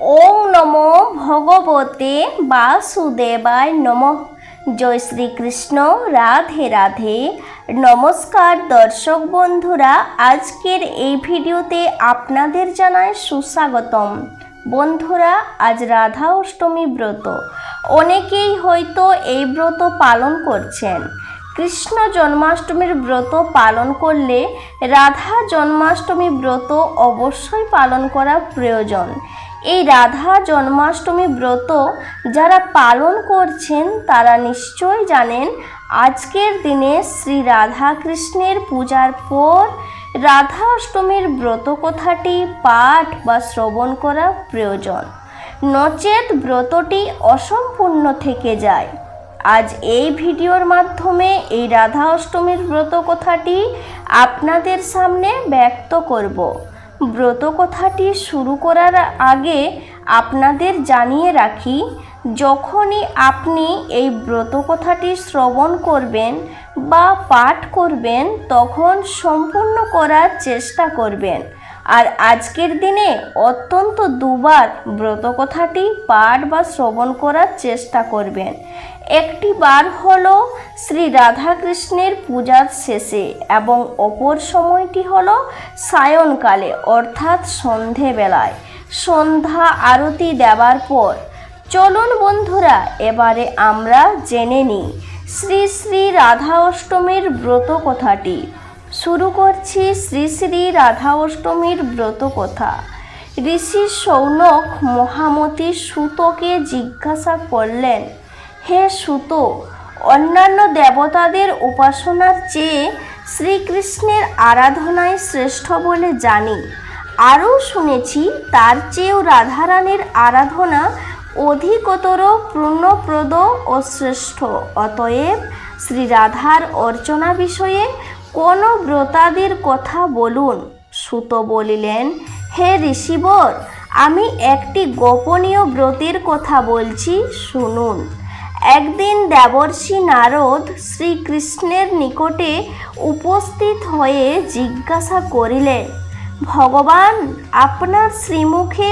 ওং নমো ভগবতে বাসুদেবায় নম। জয় শ্রীকৃষ্ণ, রাধে রাধে। নমস্কার দর্শক বন্ধুরা, আজকের এই ভিডিওতে আপনাদের জানায় সুস্বাগতম। বন্ধুরা, আজ রাধা অষ্টমী ব্রত। অনেকেই হয়তো এই ব্রত পালন করছেন। কৃষ্ণ জন্মাষ্টমীর ব্রত পালন করলে রাধা জন্মাষ্টমী ব্রত অবশ্যই পালন করা প্রয়োজন। এই রাধা জন্মাষ্টমী ব্রত যারা পালন করছেন, তারা নিশ্চয় জানেন আজকের দিনে শ্রী রাধা কৃষ্ণের পূজার পর রাধা অষ্টমীর ব্রত কথাটি পাঠ বা শ্রবণ করা প্রয়োজন। নচেত ব্রতটি অসম্পূর্ণ থেকে যায়। আজ এই ভিডিওর মাধ্যমে এই রাধা অষ্টমীর ব্রত কথাটি আপনাদের সামনে ব্যক্ত করব। ব্রত কথাটি শুরু করার আগে আপনাদের জানিয়ে রাখি, যখনই আপনি এই ব্রত কথাটি শ্রবণ করবেন বা পাঠ করবেন, তখন সম্পূর্ণ করার চেষ্টা করবেন। আর আজকের দিনে অত্যন্ত দুবার ব্রত কথাটি পাঠ বা শ্রবণ করার চেষ্টা করবেন। একটি বার হলো শ্রী রাধাকৃষ্ণের পূজার শেষে এবং অপর সময়টি হল সায়নকালে, অর্থাৎ সন্ধেবেলায়। সন্ধ্যা আরতি দেওয়ার পর। চলুন বন্ধুরা, এবারে আমরা জেনে নিই। শ্রী শ্রী রাধা অষ্টমীর ব্রত কথাটি শুরু করছি শ্রী শ্রী রাধা অষ্টমীর ব্রত কথা। ঋষি সৌনক মহামতি সুতকে জিজ্ঞাসা করলেন, হে সুত, অন্যান্য দেবতাদের উপাসনার চেয়ে শ্রীকৃষ্ণের আরাধনায় শ্রেষ্ঠ বলে জানি। আরও শুনেছি, তার চেয়েও রাধারানীর আরাধনা অধিকতর পূর্ণপ্রদ ও শ্রেষ্ঠ। অতএব শ্রী রাধার অর্চনা বিষয়ে কোন ব্রতাদির কথা বলুন। সুত বলিলেন, হে ঋষিবর, আমি একটি গোপনীয় ব্রতের কথা বলছি, শুনুন। একদিন দেবর্ষি নারদ শ্রীকৃষ্ণের নিকটে উপস্থিত হয়ে জিজ্ঞাসা করিলেন, ভগবান, আপনার শ্রীমুখে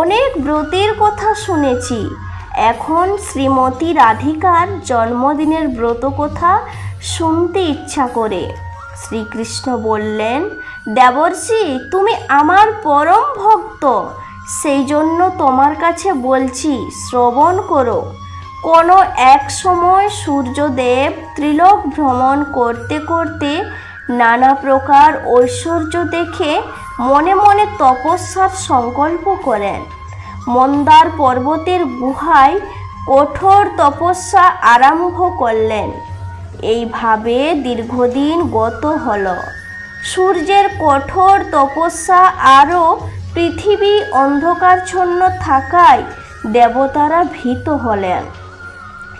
অনেক ব্রতের কথা শুনেছি। এখন শ্রীমতী রাধিকার জন্মদিনের ব্রত কথা শুনতে ইচ্ছা করে। শ্রীকৃষ্ণ বললেন, দেবর্ষি, তুমি আমার পরম ভক্ত। সেই জন্য তোমার কাছে বলছি, শ্রবণ করো। কোনো এক সময় সূর্যদেব ত্রিলোক ভ্রমণ করতে করতে নানা প্রকার ঐশ্বর্য দেখে মনে মনে তপস্যার সংকল্প করেন। মন্দার পর্বতের গুহায় কঠোর তপস্যা আরম্ভ করলেন। এইভাবে দীর্ঘদিন গত হলো। সূর্যের কঠোর তপস্যা আরও পৃথিবী অন্ধকারচ্ছন্ন থাকায় দেবতারা ভীত হলেন।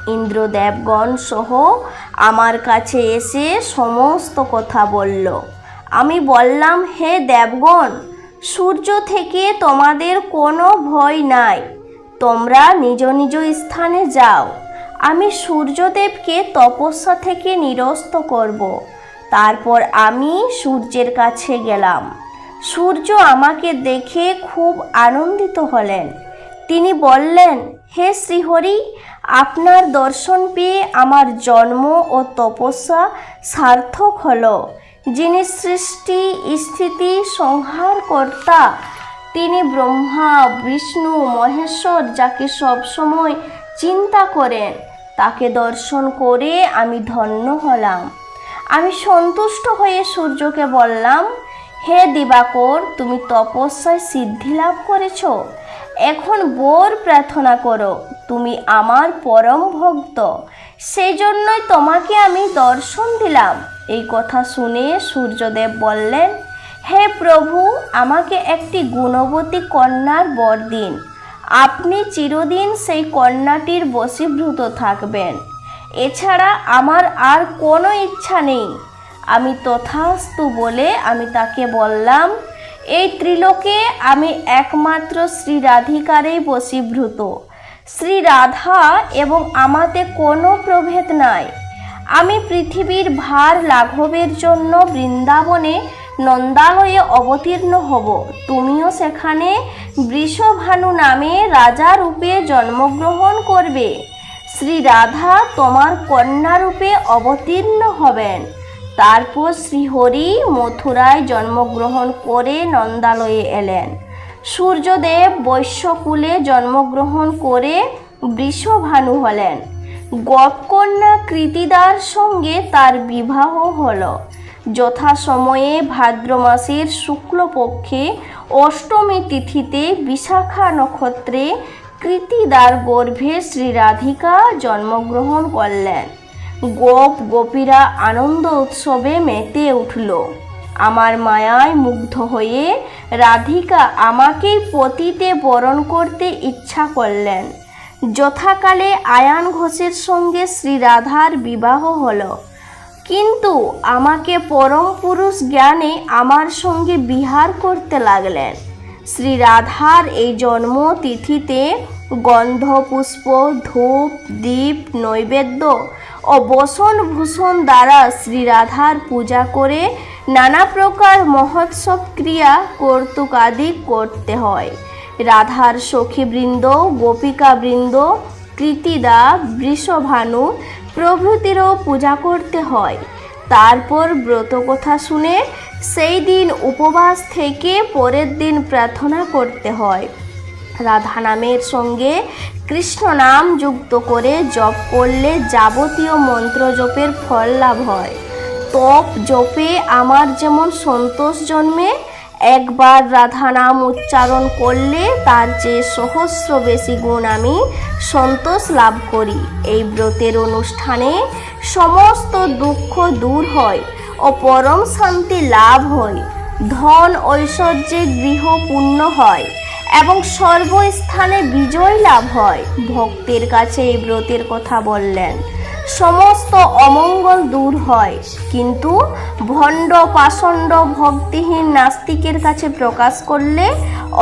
ইন্দ্রদেবগণ সহ আমার কাছে এসে সমস্ত কথা বলল। আমি বললাম, হে দেবগণ, সূর্য থেকে তোমাদের কোনো ভয় নাই। তোমরা নিজ নিজ স্থানে যাও। আমি সূর্যদেবকে তপস্যা থেকে নিরস্ত করব। তারপর আমি সূর্যের কাছে গেলাম। সূর্য আমাকে দেখে খুব আনন্দিত হলেন। তিনি বললেন, হে শ্রীহরি, আপনার দর্শন পেয়ে আমার জন্ম ও তপস্যা সার্থক হলো। যিনি সৃষ্টি, স্থিতি সংহার কর্তা তিনি ব্রহ্মা, বিষ্ণু, মহেশ্বর, যাকে সবসময় চিন্তা করেন। তাকে দর্শন করে আমি ধন্য হলাম। আমি সন্তুষ্ট হয়ে সূর্যকে বললাম, হে দিবাকর, তুমি তপস্যায় সিদ্ধি লাভ করেছ। এখন বোর প্রার্থনা করো, তুমি আমার পরম ভক্ত। সেই জন্যই তোমাকে আমি দর্শন দিলাম। এই কথা শুনে সূর্যদেব বললেন, হে প্রভু, আমাকে একটি গুণবতী কন্যার বর দিন। আপনি চিরদিন সেই কন্যাটির বশীভূত থাকবেন। এছাড়া আমার আর কোনো ইচ্ছা নেই। আমি তথাস্তু বলে আমি তাকে বললাম, এই ত্রিলোকে আমি একমাত্র শ্রী রাধিকারেই বশীভূত। শ্রী রাধা এবং আমাতে কোনো প্রভেদ নাই। আমি পৃথিবীর ভার লাঘবের জন্য বৃন্দাবনে নন্দালয়ে অবতীর্ণ হব। তুমিও সেখানে বৃষভানু নামে রাজা রূপে জন্মগ্রহণ করবে। শ্রী রাধা তোমার কন্যা রূপে অবতীর্ণ হবেন। তারপর শ্রীহরি মথুরায় জন্মগ্রহণ করে নন্দালয়ে এলেন। সূর্যদেব বৈশ্যকুলে জন্মগ্রহণ করে বৃষভানু হলেন। গপকন্যা কৃতিদার সঙ্গে তার বিবাহ হলো। যথাসময়ে ভাদ্র মাসের শুক্লপক্ষে অষ্টমী তিথিতে বিশাখা নক্ষত্রে কৃতিদার গর্ভে শ্রীরাধিকা জন্মগ্রহণ করলেন। গোপ গোপীরা আনন্দ উৎসবে মেতে উঠল। আমার মায়ায় মুগ্ধ হয়ে রাধিকা আমাকেই পতিতে বরণ করতে ইচ্ছা করলেন। যথাকালে আয়ান ঘোষের সঙ্গে শ্রী রাধার বিবাহ হলো। কিন্তু আমাকে পরম পুরুষ জ্ঞানে আমার সঙ্গে বিহার করতে লাগলেন। শ্রী রাধার এই জন্ম তিথিতে গন্ধ পুষ্প ধূপ, দীপ, নৈবেদ্য ও বসন ভূষণ দ্বারা শ্রী রাধার পূজা করে নানা প্রকার মহোৎসব ক্রিয়া কর্তুকাদি করতে হয়। রাধার সখীবৃন্দ, গোপিকাবৃন্দ, কৃতিদা, বৃষভানু প্রভৃতিরও পূজা করতে হয়। তারপর ব্রত কথা শুনে সেই দিন উপবাস থেকে পরের দিন প্রার্থনা করতে হয়। রাধা নামের সঙ্গে কৃষ্ণ নাম যুক্ত করে জপ করলে যাবতীয় মন্ত্র জপের ফল লাভ হয়। তপ জপে আমার যেমন সন্তোষ জন্মে একবার রাধা নাম উচ্চারণ করলে তার চেয়ে সহস্র বেশি গুণ আমি সন্তোষ লাভ করি। এই ব্রতের অনুষ্ঠানে সমস্ত দুঃখ দূর হয় ও পরম শান্তি লাভ হয়। ধন ঐশ্বর্যে গৃহ পূর্ণ হয় এবং সর্বস্থানে বিজয় লাভ হয়। ভক্তের কাছে এই ব্রতের কথা বললেন। সমস্ত অমঙ্গল দূর হয়। কিন্তু ভণ্ড পাষণ্ড ভক্তিহীন নাস্তিকের কাছে প্রকাশ করলে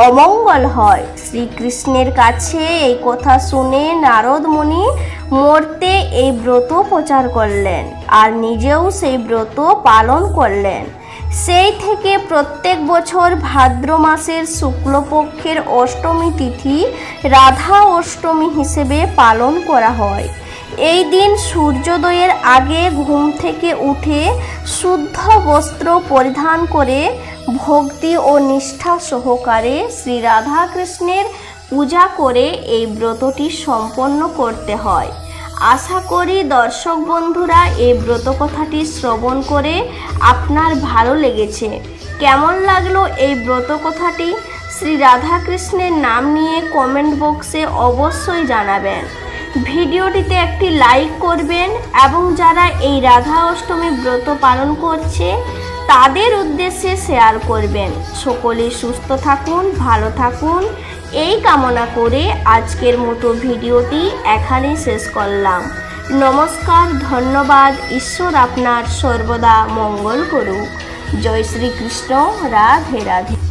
অমঙ্গল হয়। শ্রীকৃষ্ণের কাছে এই কথা শুনে নারদ মুনি মরতে এই ব্রত প্রচার করলেন আর নিজেও সেই ব্রত পালন করলেন। সেই থেকে প্রত্যেক বছর ভাদ্র মাসের শুক্লপক্ষের অষ্টমী তিথি রাধা অষ্টমী হিসেবে পালন করা হয়। এই দিন সূর্যোদয়ের আগে ঘুম থেকে উঠে শুদ্ধ বস্ত্র পরিধান করে ভক্তি ও নিষ্ঠা সহকারে শ্রী রাধা কৃষ্ণের পূজা করে এই ব্রতটি সম্পন্ন করতে হয়। আশা করি দর্শক বন্ধুরা, এই ব্রত কথাটি শ্রবণ করে আপনার ভালো লেগেছে। কেমন লাগল এই ব্রত কথাটি শ্রী রাধাকৃষ্ণের নাম নিয়ে কমেন্ট বক্সে অবশ্যই জানাবেন। ভিডিওটিতে একটি লাইক করবেন এবং যারা এই রাধা অষ্টমী ব্রত পালন করছে, তাদের উদ্দেশ্যে শেয়ার করবেন। সকলে সুস্থ থাকুন, ভালো থাকুন। এই কামনা করে আজকের মতো ভিডিওটি এখানেই শেষ করলাম। নমস্কার, ধন্যবাদ। ঈশ্বর আপনার সর্বদা মঙ্গল করুক। জয় শ্রীকৃষ্ণ। রাধে রাধে।